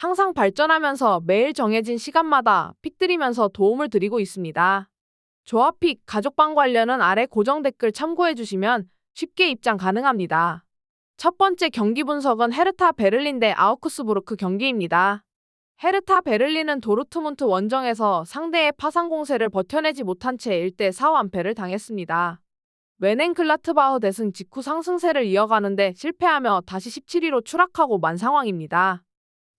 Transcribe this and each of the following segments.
항상 발전하면서 매일 정해진 시간마다 픽 드리면서 도움을 드리고 있습니다. 조합픽, 가족방 관련은 아래 고정 댓글 참고해 주시면 쉽게 입장 가능합니다. 첫 번째 경기 분석은 헤르타 베를린 대 아우크스부르크 경기입니다. 헤르타 베를린은 도르트문트 원정에서 상대의 파상 공세를 버텨내지 못한 채 1대 4 완패를 당했습니다. 웨넨클라트바흐 대승 직후 상승세를 이어가는데 실패하며 다시 17위로 추락하고 만 상황입니다.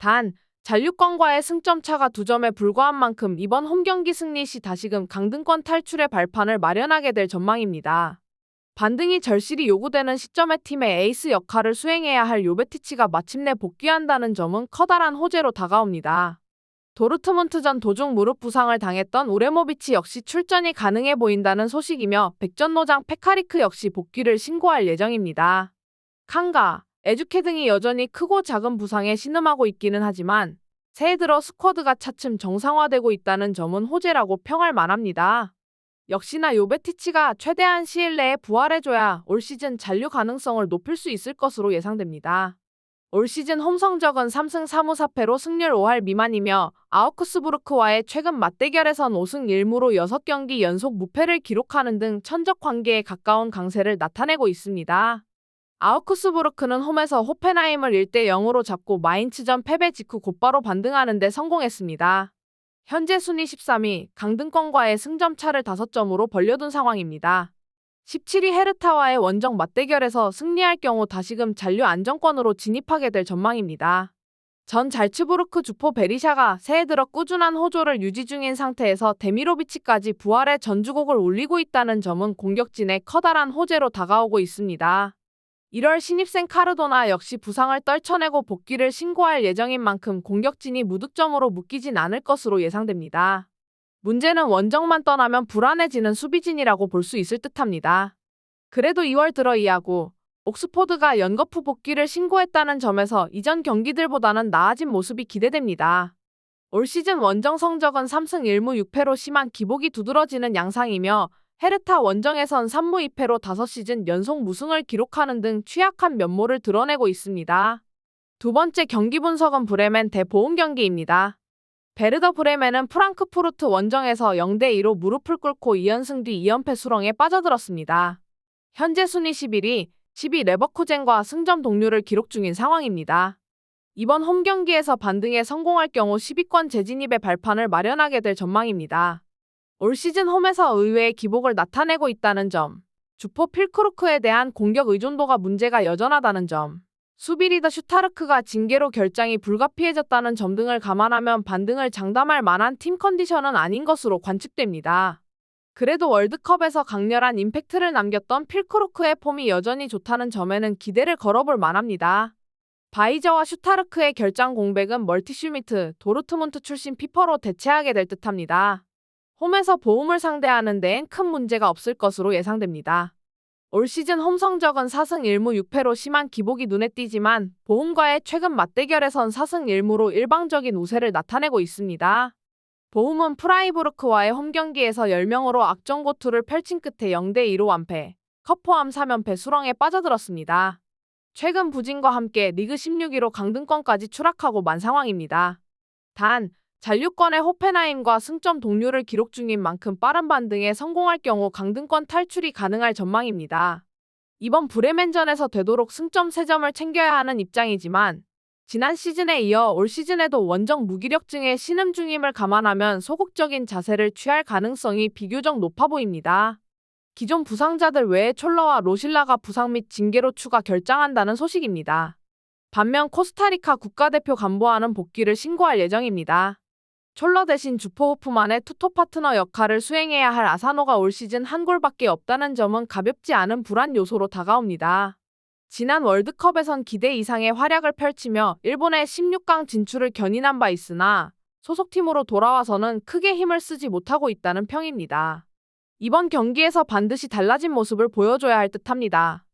단, 잔류권과의 승점 차가 두 점에 불과한 만큼 이번 홈경기 승리 시 다시금 강등권 탈출의 발판을 마련하게 될 전망입니다. 반등이 절실히 요구되는 시점에 팀의 에이스 역할을 수행해야 할 요베티치가 마침내 복귀한다는 점은 커다란 호재로 다가옵니다. 도르트문트전 도중 무릎 부상을 당했던 우레모비치 역시 출전이 가능해 보인다는 소식이며 백전노장 페카리크 역시 복귀를 신고할 예정입니다. 칸가, 에주케 등이 여전히 크고 작은 부상에 신음하고 있기는 하지만 새해 들어 스쿼드가 차츰 정상화되고 있다는 점은 호재라고 평할 만합니다. 역시나 요베티치가 최대한 시일 내에 부활해줘야 올 시즌 잔류 가능성을 높일 수 있을 것으로 예상됩니다. 올 시즌 홈 성적은 3승 3무 4패로 승률 5할 미만이며 아우크스부르크와의 최근 맞대결에선 5승 1무로 6경기 연속 무패를 기록하는 등 천적 관계에 가까운 강세를 나타내고 있습니다. 아우크스부르크는 홈에서 호펜하임을 1대 0으로 잡고 마인츠전 패배 직후 곧바로 반등하는 데 성공했습니다. 현재 순위 13위, 강등권과의 승점 차를 5점으로 벌려둔 상황입니다. 17위 헤르타와의 원정 맞대결에서 승리할 경우 다시금 잔류 안정권으로 진입하게 될 전망입니다. 전 잘츠부르크 주포 베리샤가 새해 들어 꾸준한 호조를 유지 중인 상태에서 데미로비치까지 부활의 전주곡을 올리고 있다는 점은 공격진의 커다란 호재로 다가오고 있습니다. 1월 신입생 카르도나 역시 부상을 떨쳐내고 복귀를 신고할 예정인 만큼 공격진이 무득점으로 묶이진 않을 것으로 예상됩니다. 문제는 원정만 떠나면 불안해지는 수비진이라고 볼 수 있을 듯합니다. 그래도 2월 들어 이하고 옥스포드가 연거푸 복귀를 신고했다는 점에서 이전 경기들보다는 나아진 모습이 기대됩니다. 올 시즌 원정 성적은 3승 1무 6패로 심한 기복이 두드러지는 양상이며 헤르타 원정에선 3무 2패로 5시즌 연속 무승을 기록하는 등 취약한 면모를 드러내고 있습니다. 두 번째 경기 분석은 브레멘 대 보험 경기입니다. 베르더 브레멘은 프랑크푸르트 원정에서 0대2로 무릎을 꿇고 2연승 뒤 2연패 수렁에 빠져들었습니다. 현재 순위 11위, 10위 레버쿠젠과 승점 동률을 기록 중인 상황입니다. 이번 홈 경기에서 반등에 성공할 경우 10위권 재진입의 발판을 마련하게 될 전망입니다. 올 시즌 홈에서 의외의 기복을 나타내고 있다는 점, 주포 필크루크에 대한 공격 의존도가 문제가 여전하다는 점, 수비 리더 슈타르크가 징계로 결장이 불가피해졌다는 점 등을 감안하면 반등을 장담할 만한 팀 컨디션은 아닌 것으로 관측됩니다. 그래도 월드컵에서 강렬한 임팩트를 남겼던 필크루크의 폼이 여전히 좋다는 점에는 기대를 걸어볼 만합니다. 바이저와 슈타르크의 결장 공백은 멀티슈미트, 도르트문트 출신 피퍼로 대체하게 될 듯합니다. 홈에서 보움을 상대하는 데엔 큰 문제가 없을 것으로 예상됩니다. 올 시즌 홈 성적은 4승 1무 6패로 심한 기복이 눈에 띄지만 보험과의 최근 맞대결에선 4승 1무로 일방적인 우세를 나타내고 있습니다. 보험은 프라이부르크와의 홈 경기에서 10명으로 악정고투를 펼친 끝에 0대2로 완패, 컵포함 3연패 수렁에 빠져들었습니다. 최근 부진과 함께 리그 16위로 강등권까지 추락하고 만 상황입니다. 단, 잔류권의 호펜하임과 승점 동률을 기록 중인 만큼 빠른 반등에 성공할 경우 강등권 탈출이 가능할 전망입니다. 이번 브레멘전에서 되도록 승점 3점을 챙겨야 하는 입장이지만 지난 시즌에 이어 올 시즌에도 원정 무기력증에 신음 중임을 감안하면 소극적인 자세를 취할 가능성이 비교적 높아 보입니다. 기존 부상자들 외에 촐러와 로실라가 부상 및 징계로 추가 결장한다는 소식입니다. 반면 코스타리카 국가대표 간보아는 복귀를 신고할 예정입니다. 촐러 대신 주포 호프만의 투토 파트너 역할을 수행해야 할 아사노가 올 시즌 한 골밖에 없다는 점은 가볍지 않은 불안 요소로 다가옵니다. 지난 월드컵에선 기대 이상의 활약을 펼치며 일본의 16강 진출을 견인한 바 있으나 소속팀으로 돌아와서는 크게 힘을 쓰지 못하고 있다는 평입니다. 이번 경기에서 반드시 달라진 모습을 보여줘야 할 듯합니다.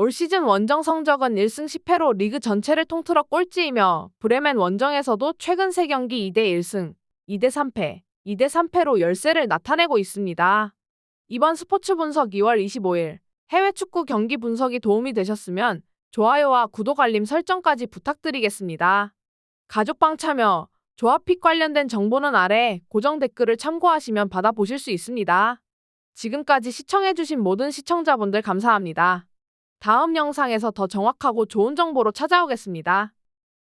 올 시즌 원정 성적은 1승 10패로 리그 전체를 통틀어 꼴찌이며 브레멘 원정에서도 최근 3경기 2대 1승, 2대 3패, 2대 3패로 열세를 나타내고 있습니다. 이번 스포츠 분석 2월 25일 해외 축구 경기 분석이 도움이 되셨으면 좋아요와 구독 알림 설정까지 부탁드리겠습니다. 가족방 참여, 조합픽 관련된 정보는 아래 고정 댓글을 참고하시면 받아보실 수 있습니다. 지금까지 시청해주신 모든 시청자분들 감사합니다. 다음 영상에서 더 정확하고 좋은 정보로 찾아오겠습니다.